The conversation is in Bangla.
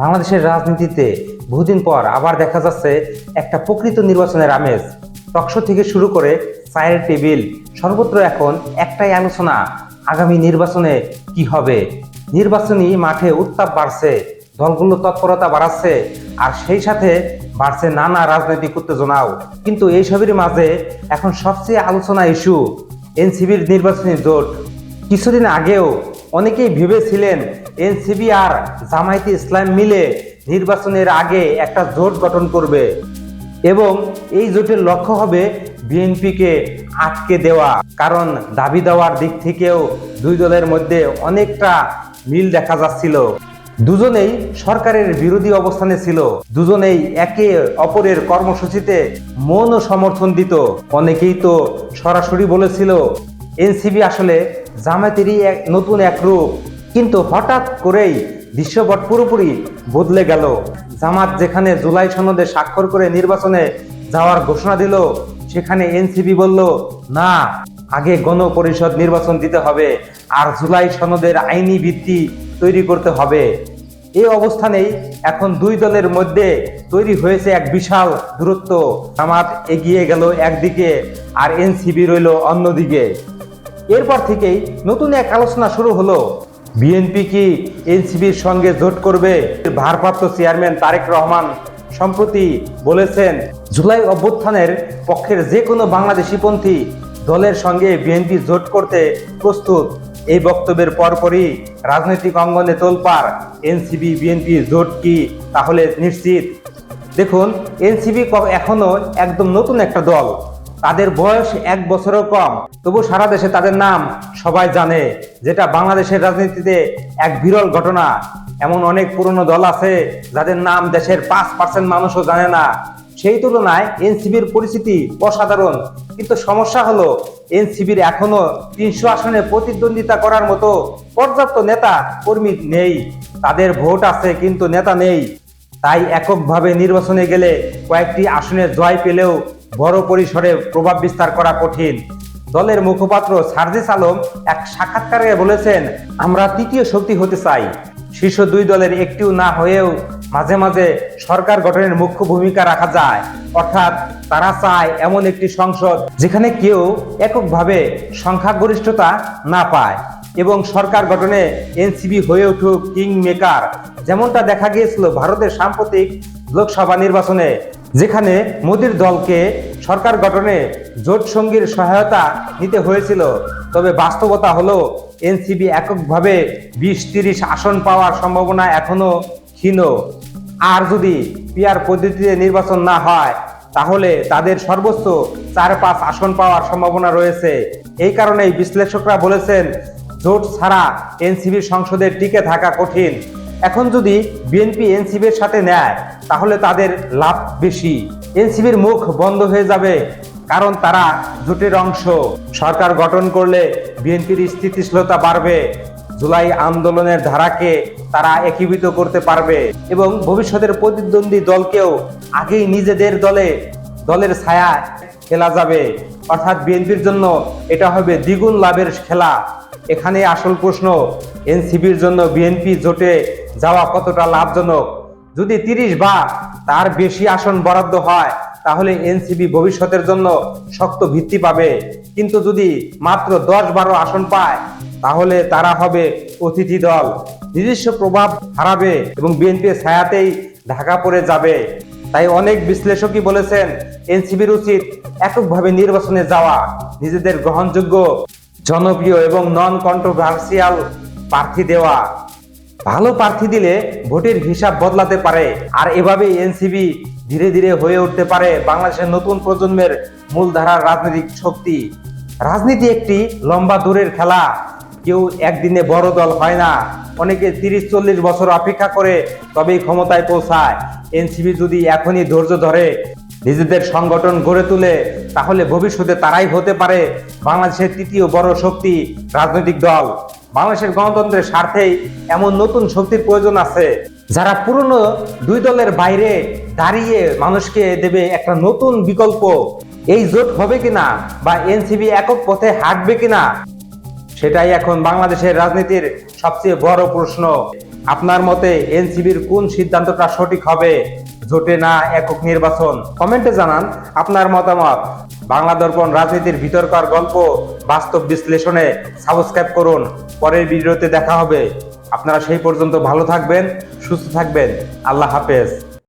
বাংলাদেশের রাজনীতিতে বহুদিন পর আবার দেখা যাচ্ছে একটা প্রকৃত নির্বাচনের আমেজ। টকশো থেকে শুরু করে চায়ের টেবিল, সর্বত্র এখন একটাই আলোচনা, আগামী নির্বাচনে কি হবে? নির্বাচনী মাঠে উত্তাপ বাড়ছে, দলগুলো তৎপরতা বাড়াচ্ছে, আর সেই সাথে বাড়ছে নানা রাজনৈতিক উত্তেজনাও। কিন্তু এইসবের মাঝে এখন সবচেয়ে আলোচনা ইস্যু এনসিবির নির্বাচনী জোট। কিছুদিন আগেও অনেকেই ভেবেছিলেন এনসিবি আর জামায়াতে ইসলাম মিলে নির্বাচনের আগে একটা জোট গঠন করবে এবং এই জোটের লক্ষ্য হবে বিএনপিকে আটকে দেওয়া। কারণ দাবি দেওয়ার দিক থেকেও দুই দলের মধ্যে অনেকটা মিল দেখা যাচ্ছিল। দুজনেই সরকারের বিরোধী অবস্থানে ছিল। দুজনেই একে অপরের কর্মসূচিতে মৌন সমর্থন দিত। অনেকেই তো সরাসরি বলেছিল এনসিবি আসলে জামায়াতেরই এক নতুন এক রূপ। কিন্তু হঠাৎ করেই দৃশ্যপট পুরোপুরি বদলে গেল। জামাত যেখানে জুলাই সনদে স্বাক্ষর করে নির্বাচনে যাওয়ার ঘোষণা দিল, সেখানে এনসিবি বলল, না, আগে গণপরিষদ নির্বাচন দিতে হবে, আর জুলাই সনদের আইনি ভিত্তি তৈরি করতে হবে। এই অবস্থানেই এখন দুই দলের মধ্যে তৈরি হয়েছে এক বিশাল দূরত্ব। জামাত এগিয়ে গেল একদিকে, আর এনসিবি রইল অন্যদিকে। এরপর থেকেই নতুন এক আলোচনা শুরু হলো। বিএনপি কি এনসিবির সঙ্গে জোট করবে? ভারপ্রাপ্ত চেয়ারম্যান তারেক রহমান সম্প্রতি বলেছেন, জুলাই অভ্যুত্থানের পক্ষের যে কোনো বাংলাদেশি পন্থী দলের সঙ্গে বিএনপি জোট করতে প্রস্তুত। এই বক্তব্যের পরপরই রাজনৈতিক অঙ্গনে তোলপাড় এনসিবি বিএনপি জোট কি তাহলে নিশ্চিত? দেখুন এনসিবি এখনও একদম নতুন একটা দল। তাদের বয়স এক বছরও কম। তবু সারা দেশে তাদের নাম সবাই জানে, যেটা বাংলাদেশের রাজনীতিতে এক বিরল ঘটনা। এমন অনেক পুরনো দল আছে, যাদের নাম দেশের পাঁচ পার্সেন্ট মানুষও জানে না। সেই তুলনায় এনসিবির পরিস্থিতি অসাধারণ। কিন্তু সমস্যা হলো, এনসিবির এখনও তিনশো আসনে প্রতিদ্বন্দ্বিতা করার মতো পর্যাপ্ত নেতা কর্মী নেই। তাদের ভোট আছে, কিন্তু নেতা নেই। তাই এককভাবে নির্বাচনে গেলে কয়েকটি আসনে জয় পেলেও বড় পরিসরে প্রভাব বিস্তার করা কঠিন। দলের মুখপাত্র সার্জিস আলম এক সাক্ষাৎকারে বলেছেন, আমরা তৃতীয় শক্তি হতে চাই। শীর্ষ দুই দলের একটিও না হয়েও মাঝে মাঝে সরকার গঠনের মুখ্য ভূমিকা রাখা যায়। অর্থাৎ তারা চায় এমন একটি সংসদ যেখানে কেউ এককভাবে সংখ্যাগরিষ্ঠতা না পায় এবং সরকার গঠনে এনসিবি হয়ে উঠুক কিং মেকার যেমনটা দেখা গিয়েছিল ভারতের সাম্প্রতিক লোকসভা নির্বাচনে। যেখানে মোদির দলকে সরকার গঠনে জোট সঙ্গীর সহায়তা নিতে হয়েছিল। তবে বাস্তবতা হলো এনসিবি এককভাবে বিশ তিরিশ আসন পাওয়ার সম্ভাবনা এখনও ক্ষীণ। আর যদি পিয়ার পদ্ধতিতে নির্বাচন না হয়, তাহলে তাদের সর্বোচ্চ চার পাঁচ আসন পাওয়ার সম্ভাবনা রয়েছে। এই কারণেই বিশ্লেষকরা বলেছেন, জোট ছাড়া এনসিবির সংসদে টিকে থাকা কঠিন। এখন যদি বিএনপি এনসিবির সাথে নেয়, তাহলে তাদের লাভ বেশি। এনসিবির মুখ বন্ধ হয়ে যাবে, কারণ তারা জোটের অংশ। সরকার গঠন করলে বিএনপির স্থিতিশীলতা বাড়বে। জুলাই আন্দোলনের ধারাকে তারা একীভূত করতে পারবে এবং ভবিষ্যতের প্রতিদ্বন্দ্বী দলকেও আগেই নিজেদের দলে, দলের ছায়া খেলা যাবে। অর্থাৎ বিএনপির জন্য এটা হবে দ্বিগুণ লাভের খেলা। এখানে আসল প্রশ্ন এনসিবির জন্য বিএনপি জোটে যাওয়া কতটা লাভজনক? যদি তিরিশ বা তার বেশি আসন বরাদ্দ হয়, তাহলে এনসিবি ভবিষ্যতের জন্য শক্ত ভিত্তি পাবে। কিন্তু যদি মাত্র দশ বারো আসন পায়, তাহলে তারা হবে অতিথি দল। নিজস্ব প্রভাব হারাবে এবং বিএনপি ছায়াতেই ঢাকা পড়ে যাবে। তাই অনেক বিশ্লেষকই বলেছেন, এনসিবির উচিত এককভাবে নির্বাচনে যাওয়া নিজেদের গ্রহণযোগ্য, জনপ্রিয় এবং নন কন্ট্রোভার্সিয়াল প্রার্থী দেওয়া। ভালো প্রার্থী দিলে ভোটের হিসাব বদলাতে পারে। আর এভাবেই এনসিবি ধীরে ধীরে হয়ে উঠতে পারে বাংলাদেশের নতুন প্রজন্মের মূলধারার রাজনৈতিক শক্তি। রাজনীতি একটি লম্বা দূরের খেলা। কেউ একদিনে বড় দল হয় না। অনেকে তিরিশ, চল্লিশ বছর অপেক্ষা করে তবেই ক্ষমতায় পৌঁছায়। এনসিবি যদি এখনই ধৈর্য ধরে নিজেদের সংগঠন গড়ে তুলে, তাহলে ভবিষ্যতে তারাই হতে পারে বাংলাদেশের তৃতীয় বড় শক্তি রাজনৈতিক দল। বাংলাদেশের গণতন্ত্রের স্বার্থেই এমন নতুন শক্তির প্রয়োজন আছে। যারা পুরনো দুই দলের বাইরে দাঁড়িয়ে মানুষকে দেবে একটা নতুন বিকল্প। এই জোট হবে কিনা বা এনসিবি একক পথে হাঁটবে কিনা, সেটাই এখন বাংলাদেশের রাজনীতির সবচেয়ে বড় প্রশ্ন। আপনার মতে এনসিবির কোন সিদ্ধান্তটা সঠিক হবে? জোটে না একক নির্বাচন? কমেন্টে জানান আপনার মতামত। বাংলা দর্পণ রাজনীতির ভিতরকার গল্প বাস্তব বিশ্লেষণে সাবস্ক্রাইব করুন। পরের ভিডিওতে দেখা হবে। আপনারা সেই পর্যন্ত ভালো থাকবেন, সুস্থ থাকবেন। আল্লাহ হাফেজ।